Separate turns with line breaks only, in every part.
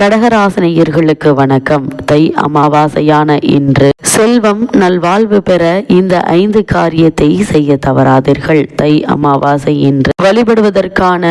கடகராசனையர்களுக்கு வணக்கம். தை அமாவாசையான இன்று செல்வம் நல்வாழ்வு பெற இந்த ஐந்து காரியத்தை செய்ய தவறாதீர்கள். தை அமாவாசை என்று வழிபடுவதற்கான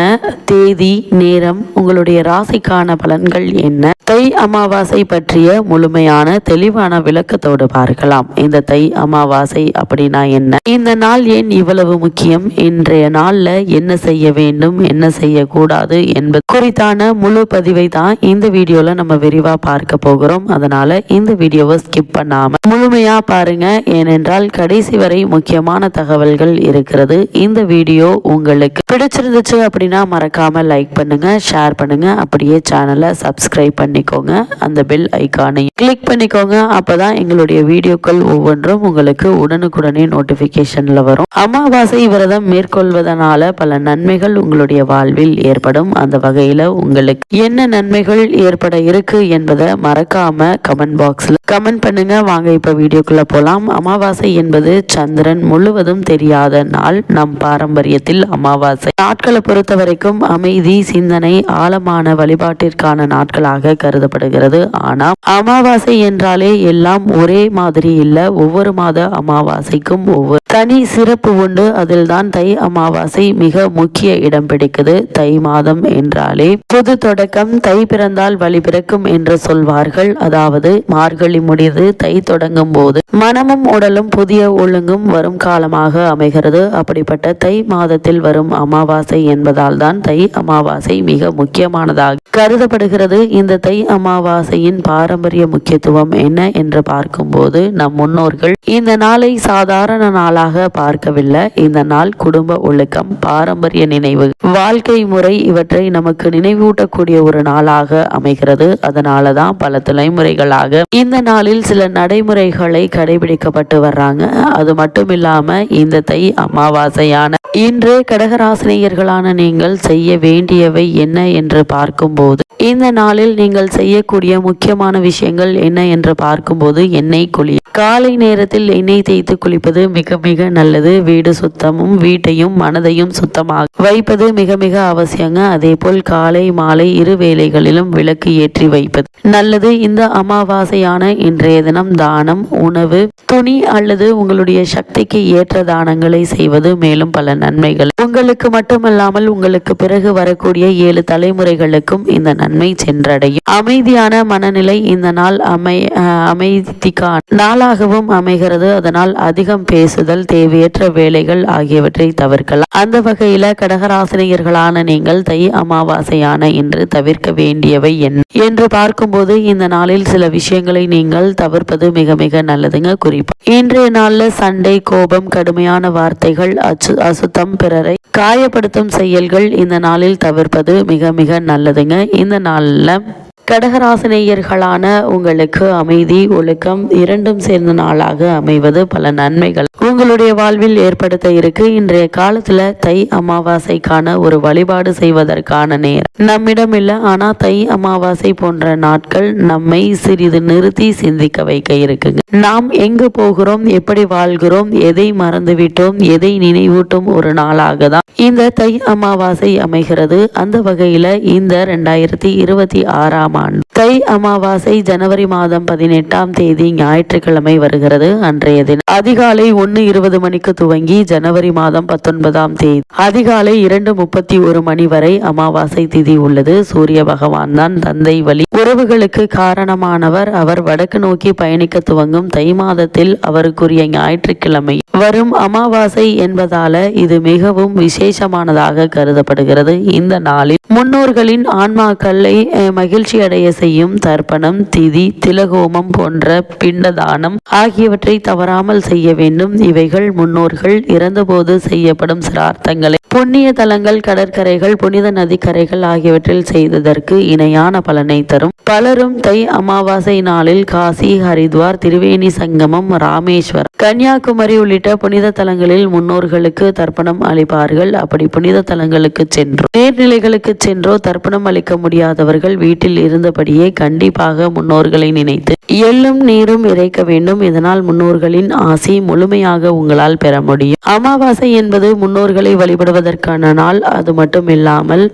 தேதி நேரம் உங்களுடைய ராசிக்கான பலன்கள் என்ன? தை அமாவாசை பற்றிய முழுமையான தெளிவான விளக்கத்தோடு பார்க்கலாம். இந்த தை அமாவாசை அப்படின்னா என்ன? இந்த நாள் ஏன் இவ்வளவு முக்கியம்? இன்றைய நாள்ல என்ன செய்ய வேண்டும்? என்ன செய்யக்கூடாது என்பது குறித்தான முழு பதிவை தான் இந்த வீடியோவில் நம்ம விரிவா பார்க்க போகிறோம். அதனால இந்த வீடியோவை ஸ்கிப் பண்ணாமல் முழுமையா பாருங்க. ஏனென்றால் கடைசி வரை முக்கியமான தகவல்கள் இருக்கிறது. இந்த வீடியோ உங்களுக்கு பிடிச்சிருந்துச்சு அப்படின்னா மறக்காமல் லைக் பண்ணுங்க ஷேர் பண்ணுங்க. அப்படியே சேனலை சப்ஸ்கிரைப் பண்ணிக்கோங்க. அந்த பெல் ஐக்கானையும் கிளிக் பண்ணிக்கோங்க. அப்பதான் எங்களுடைய வீடியோக்கள் ஒவ்வொன்றும் உங்களுக்கு உடனுக்குடனே நோட்டிஃபிகேஷனில் வரும். அமாவாசை விரதம் மேற்கொள்வதனால பல நன்மைகள் உங்களுடைய வாழ்வில் ஏற்படும். அந்த வகையில் உங்களுக்கு என்ன நன்மைகள் ஏற்பட இருக்கு என்பதை மறக்காம கமெண்ட் பாக்ஸ்ல கமெண்ட் பண்ணுங்க. வாங்க இப்ப வீடியோக்குள்ள போலாம். அமாவாசை என்பது சந்திரன் முழுவதும் தெரியாத நாள். நம் பாரம்பரியத்தில் அமாவாசை. நாட்களை பொறுத்த வரைக்கும் அமைதி சிந்தனை ஆழமான வழிபாட்டிற்கான நாட்களாக கருதப்படுகிறது. ஆனால் அமாவாசை என்றாலே எல்லாம் ஒரே மாதிரி இல்ல. ஒவ்வொரு மாத அமாவாசைக்கும் ஒவ்வொரு தனி சிறப்பு உண்டு. அதில் தான் தை அமாவாசை மிக முக்கிய இடம் பிடிக்குது. தை மாதம் என்றாலே புது தொடக்கம். தை பிறந்தால் வழி பிறக்கும் என்று சொல்வார்கள். அதாவது மார்கழி முடிந்து தை தொடங்கும் போது மனமும் உடலும் புதிய ஒழுங்கும் வரும் காலமாக அமைகிறது. அப்படிப்பட்ட தை மாதத்தில் வரும் அமாவாசை என்பதால் தான் தை அமாவாசை மிக முக்கியமானதாக கருதப்படுகிறது. இந்த தை அமாவாசையின் பாரம்பரிய முக்கியத்துவம் என்ன என்று பார்க்கும்போது நம் முன்னோர்கள் இந்த நாளை சாதாரண நாளாக பார்க்கவில்லை. இந்த நாள் குடும்ப ஒழுக்கம் பாரம்பரிய நினைவு வாழ்க்கை முறை இவற்றை நமக்கு நினைவூட்டக்கூடிய ஒரு நாளாக அமை அமைகிறது. அதனால தான் பல தலைமுறைகளாக இந்த நாளில் சில நடைமுறைகளை கடைபிடிக்கப்பட்டு வர்றாங்க. அது மட்டும் இல்லாம இந்த தை அமாவாசையான இன்று கடகராசினியர்களான நீங்கள் செய்ய வேண்டியவை என்ன என்று பார்க்கும்போது இந்த நாளில் நீங்கள் செய்யக்கூடிய முக்கியமான விஷயங்கள் என்ன என்று பார்க்கும்போது எண்ணெய் குளி. காலை நேரத்தில் எண்ணெய் தேய்த்து குளிப்பது மிக மிக நல்லது. வீடு சுத்தமும் வீட்டையும் மனதையும் சுத்தமாக வைப்பது மிக மிக அவசியங்க. அதே போல் காலை மாலை இரு வேலைகளிலும் விளக்கு விளக்கு ஏற்றி வைப்பது. நல்லது இந்த அமாவாசையான இன்றைய தினம் தானம் உணவு துணி அல்லது உங்களுடைய சக்திக்கு ஏற்ற தானங்களை செய்வது மேலும் பல நன்மைகள். உங்களுக்கு மட்டுமல்லாமல் உங்களுக்கு பிறகு வரக்கூடிய ஏழு தலைமுறைகளுக்கும் இந்த நன்மை சென்றடையும். அமைதியான மனநிலை இந்த நாள் அமை அமைதிக்கான நாளாகவும் அமைகிறது. அதனால் அதிகம் பேசுதல் தேவையற்ற வேலைகள் ஆகியவற்றை தவிர்க்கலாம். அந்த வகையில கடகராசினியர்களான நீங்கள் தை அமாவாசையான இன்று தவிர்க்க வேண்டியவை என்ன? என்று பார்க்கும்போது இந்த நாளில் சில விஷயங்களை நீங்கள் தவிர்ப்பது மிக மிக நல்லதுங்க குறிப்பா. இன்றைய நாள்ல சண்டை கோபம் கடுமையான வார்த்தைகள் அச்சு அசுத்தம் பிறரை காயப்படுத்தும் செயல்கள் இந்த நாளில் தவிர்ப்பது மிக மிக நல்லதுங்க. இந்த நாளில் கடகராசினியர்களான உங்களுக்கு அமைதி ஒழுக்கம் இரண்டும் சேர்ந்த நாளாக அமைவது பல நன்மைகள். உங்களுடைய வாழ்வில் ஏற்படுத்த இருக்கு. இன்றைய காலத்துல தை அமாவாசைக்கான ஒரு வழிபாடு செய்வதற்கான நேரம். நம்மிடம் இல்லை ஆனா தை அமாவாசை போன்ற நாட்கள் நம்மை சிறிது நிறுத்தி சிந்திக்க வைக்க இருக்குங்க. நாம் எங்கு போகிறோம் எப்படி வாழ்கிறோம் எதை மறந்துவிட்டோம் எதை நினைவூட்டும் ஒரு நாளாக தான் இந்த தை அமாவாசை அமைகிறது. அந்த வகையில இந்த ரெண்டாயிரத்தி இருபத்தி ஆறாம் ஆண்டு தை அமாவாசை ஜனவரி மாதம் பதினெட்டாம் தேதி ஞாயிற்றுக்கிழமை வருகிறது. அன்றைய தினம் அதிகாலை ஒன்னு இருபது மணிக்கு துவங்கி ஜனவரி மாதம் பத்தொன்பதாம் தேதி. அதிகாலை இரண்டு முப்பத்தி ஒரு மணி வரை அமாவாசை திதி உள்ளது. சூரிய பகவான் தான் தந்தை வழி. உறவுகளுக்கு காரணமானவர் அவர் வடக்கு நோக்கி பயணிக்க துவங்கும் தை மாதத்தில் அவருக்குரிய ஞாயிற்றுக்கிழமை. வரும் அமாவாசை என்பதால இது மிகவும் விசேஷமானதாக கருதப்படுகிறது. இந்த நாளில் முன்னோர்களின் ஆன்மாக்களை அஹ், மகிழ்ச்சி அடைய செய்யும் தர்ப்பணம் திதி திலகோமம் போன்ற பிண்டதானம் ஆகியவற்றை தவறாமல் செய்ய வேண்டும். இவைகள் முன்னோர்கள் இறந்தபோது செய்யப்படும் சிரார்த்தங்களை புண்ணிய தலங்கள் கடற்கரைகள் புனித நதிக்கரைகள் ஆகியவற்றில் செய்ததற்கு இணையான பலனை தரும். பலரும் தை அமாவாசை நாளில் காசி ஹரித்வார் திரிவேணி சங்கமம் ராமேஸ்வரம் கன்னியாகுமரி உள்ளிட்ட புனித தலங்களில் முன்னோர்களுக்கு தர்ப்பணம் அளிப்பார்கள். அப்படி புனித தலங்களுக்கு சென்றோ நேர்நிலைகளுக்கு சென்றோ தர்ப்பணம் அளிக்க முடியாதவர்கள் வீட்டில் இருந்தபடியே கண்டிப்பாக முன்னோர்களை நினைத்து எள்ளும் நீரும் இறைக்க வேண்டும். இதனால் முன்னோர்களின் ஆசி முழுமையாக உங்களால் பெற முடியும். அமாவாசை என்பது முன்னோர்களை வழிபடுவதற்கான நாள். அது மட்டும் இல்லாமல்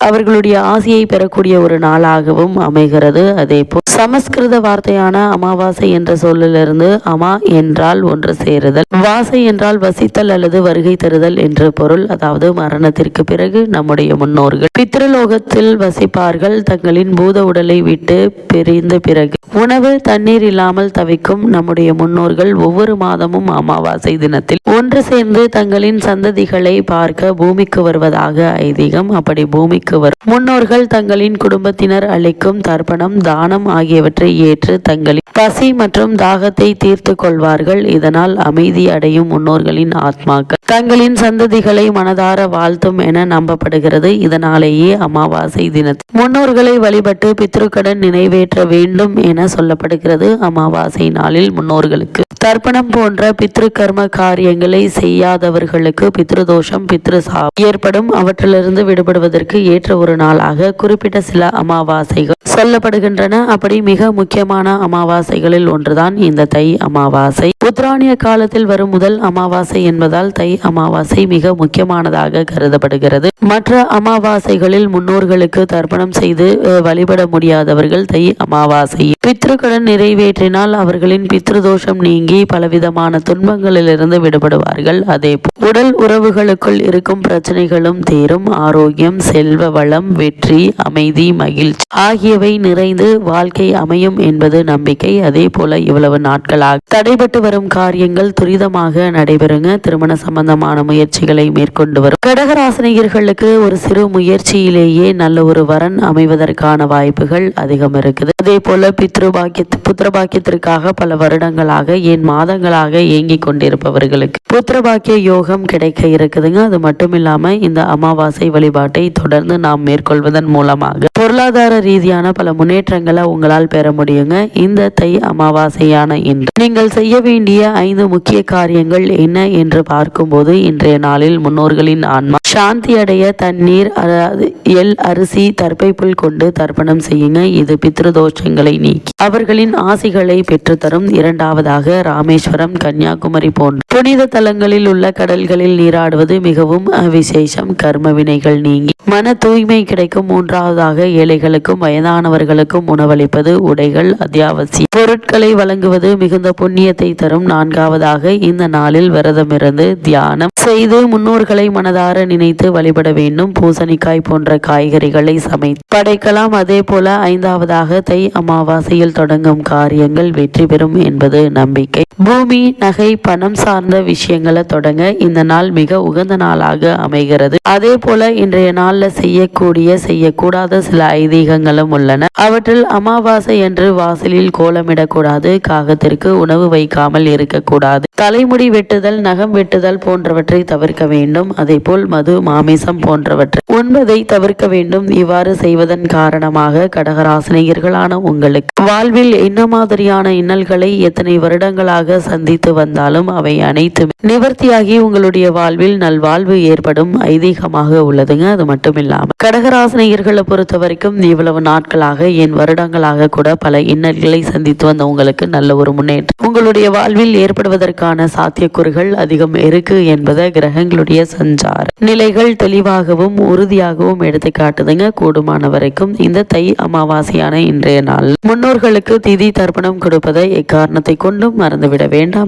அவர்களுடைய ஆசையை பெறக்கூடிய ஒரு நாளாகவும் அமைகிறது. அதே போல் சமஸ்கிருத வார்த்தையான அமாவாசை என்ற சொல்லிலிருந்து அமா என்றால் ஒன்று சேருதல். வாசை என்றால் வசித்தல் அல்லது வருகை தருதல் என்ற பொருள். அதாவது மரணத்திற்கு பிறகு நம்முடைய முன்னோர்கள். பித்ரலோகத்தில் வசிப்பார்கள். தங்களின் பூத உடலை விட்டு பிரிந்த பிறகு உணவு தண்ணீர் இல்லாமல் தவிக்கும் நம்முடைய முன்னோர்கள் ஒவ்வொரு மாதமும் அமாவாசை தினத்தில் ஒன்று சேர்ந்து தங்களின் சந்ததிகளை பார்க்க பூமிக்கு வருவதாக ஐதீகம் அப்படி பூமிக்கு வரும். முன்னோர்கள் தங்களின் குடும்பத்தினர் அளிக்கும் தர்ப்பணம் தானம் ஆகியவற்றை ஏற்று தங்களின் பசி மற்றும் தாகத்தை தீர்த்து கொள்வார்கள். இதனால் அமைதி அடையும் முன்னோர்களின் ஆத்மாக்கள் தங்களின் சந்ததிகளை மனதார வாழ்த்தும் என நம்பப்படுகிறது. இதனாலேயே அமாவாசை தினத்தில் முன்னோர்களை வழிபட்டு பித்ருக்கடன் நிறைவேற்ற வேண்டும் என சொல்லப்படுகிறது. அமாவாசை நாளில் முன்னோர்களுக்கு தர்ப்பணம் போன்ற பித்ரு கர்ம காரியங்களை செய்யாதவர்களுக்கு பித்ருதோஷம் பித்ரு சாபம் ஏற்படும். அவற்றிலிருந்து விடுபடுவதற்கு ஏற்ற ஒரு நாளாக குறிப்பிட்ட சில அமாவாசைகள் சொல்லப்படுகின்றன. அப்படி மிக முக்கியமான அமாவாசைகளில் ஒன்றுதான் இந்த தை அமாவாசை. உத்ராணிய காலத்தில் வரும் முதல் அமாவாசை என்பதால் தை அமாவாசை மிக முக்கியமானதாக கருதப்படுகிறது. மற்ற அமாவாசைகளில் முன்னோர்களுக்கு தர்ப்பணம் செய்து அஹ், வழிபட முடியாதவர்கள் தை அமாவாசை பித்ருக்கடன் நிறைவேற்றினால் அவர்களின் பித்ருதோஷம் நீங்க பலவிதமான துன்பங்களிலிருந்து விடுபடுவார்கள். அதே உடல் உறவுகளுக்குள் இருக்கும் பிரச்சனைகளும் தீரும். ஆரோக்கியம் செல்வ வளம் வெற்றி அமைதி மகிழ்ச்சி ஆகியவை நிறைந்து வாழ்க்கை அமையும் என்பது நம்பிக்கை. அதே போல இவ்வளவு நாட்களாக தடைபட்டு வரும் காரியங்கள் துரிதமாக நடைபெறுங்க. திருமண சம்பந்தமான முயற்சிகளை மேற்கொண்டு வரும் கடகராசினியர்களுக்கு ஒரு சிறு முயற்சியிலேயே நல்ல ஒரு வரன் அமைவதற்கான வாய்ப்புகள் அதிகம் இருக்குது. அதே போல பித்ரு பாக்கிய புத்திர பாக்கியத்திற்காக பல வருடங்களாக ஏன் மாதங்களாக ஏங்கிக் கொண்டிருப்பவர்களுக்கு. புத்திரபாக்கிய யோகம் கிடைக்க இருக்குதுங்க. அது மட்டும் இல்லாம இந்த அமாவாசை வழிபாட்டை தொடர்ந்து நாம் மேற்கொள்வதன் மூலமாக. பொருளாதார ரீதியான பல முன்னேற்றங்களை உங்களால் பெற முடியுங்க. இந்த தை அமாவாசையான இன்று. நீங்கள் செய்ய வேண்டிய ஐந்து முக்கிய காரியங்கள் என்ன என்று பார்க்கும்போது இன்றைய நாளில் முன்னோர்களின் ஆன்மா. சாந்தி அடைய தண்ணீர் அதாவது எல் அரிசி தர்ப்பை புல் கொண்டு தர்ப்பணம் செய்யுங்க. இது பித்ருதோஷங்களை நீக்கி. அவர்களின் ஆசிகளை பெற்றுத்தரும் இரண்டாவதாக ராமேஸ்வரம் கன்னியாகுமரி போன்ற புனித தலங்களில் உள்ள கடல்களில் நீராடுவது மிகவும் விசேஷம். கர்ம வினைகள் நீங்கி மன தூய்மை கிடைக்கும். மூன்றாவதாக ஏழைகளுக்கும் வயதானவர்களுக்கும் உணவளிப்பது. உடைகள் அத்தியாவசியம் பொருட்களை வழங்குவது மிகுந்த புண்ணியத்தை தரும். நான்காவதாக இந்த நாளில் விரதமிருந்து தியானம் செய்து முன்னோர்களை மனதார நினைத்து வழிபட வேண்டும். பூசணிக்காய் போன்ற காய்கறிகளை சமைத்து படைக்கலாம். அதே போல ஐந்தாவதாக தை அமாவாசையில் தொடங்கும் காரியங்கள் வெற்றி பெறும் என்பது நம்பிக்கை. பூமி நகை பணம் சார்ந்த விஷயங்களை தொடங்க இந்த நாள் மிக உகந்த நாளாக அமைகிறது. அதே போல இன்றைய நாள்ல செய்யக்கூடிய செய்யக்கூடாத சில ஐதீகங்களும் உள்ளன. அவற்றில் அமாவாசை என்று வாசலில் கோலமிடக்கூடாது காகத்திற்கு உணவு வைக்காமல் இருக்கக்கூடாது. தலைமுடி வெட்டுதல் நகம் வெட்டுதல் போன்றவற்றை தவிர்க்க வேண்டும். அதே போல் மது மாமிசம் போன்றவற்றை. உண்பதை தவிர்க்க வேண்டும். இவ்வாறு செய்வதன் காரணமாக கடகராசினியர்களான உங்களுக்கு. வாழ்வில் என்ன மாதிரியான இன்னல்களை எத்தனை வருடங்கள் வருடங்களாக சந்தித்து வந்தாலும் அவை அனைத்தும் நிவர்த்தியாகி உங்களுடைய வாழ்வில் நல்வாழ்வு ஏற்படும் ஐதீகமாக உள்ளதுங்க. அது மட்டும் இல்லாம கடகராசினியர்களை பொறுத்த வரைக்கும் இவ்வளவு நாட்களாக என் வருடங்களாக கூட பல இன்னல்களை சந்தித்து வந்த உங்களுக்கு நல்ல ஒரு முன்னேற்றம். உங்களுடைய வாழ்வில் ஏற்படுவதற்கான சாத்தியக்கூறுகள் அதிகம் இருக்கு என்பதை கிரகங்களுடைய சஞ்சார நிலைகள் தெளிவாகவும் உறுதியாகவும் எடுத்து காட்டுதுங்க கூடுமான வரைக்கும் இந்த தை அமாவாசையான இன்றைய நாள் முன்னோர்களுக்கு திதி தர்ப்பணம் கொடுப்பதை எக்காரணத்தை கொண்டும் மறந்துவிட வேண்டாம்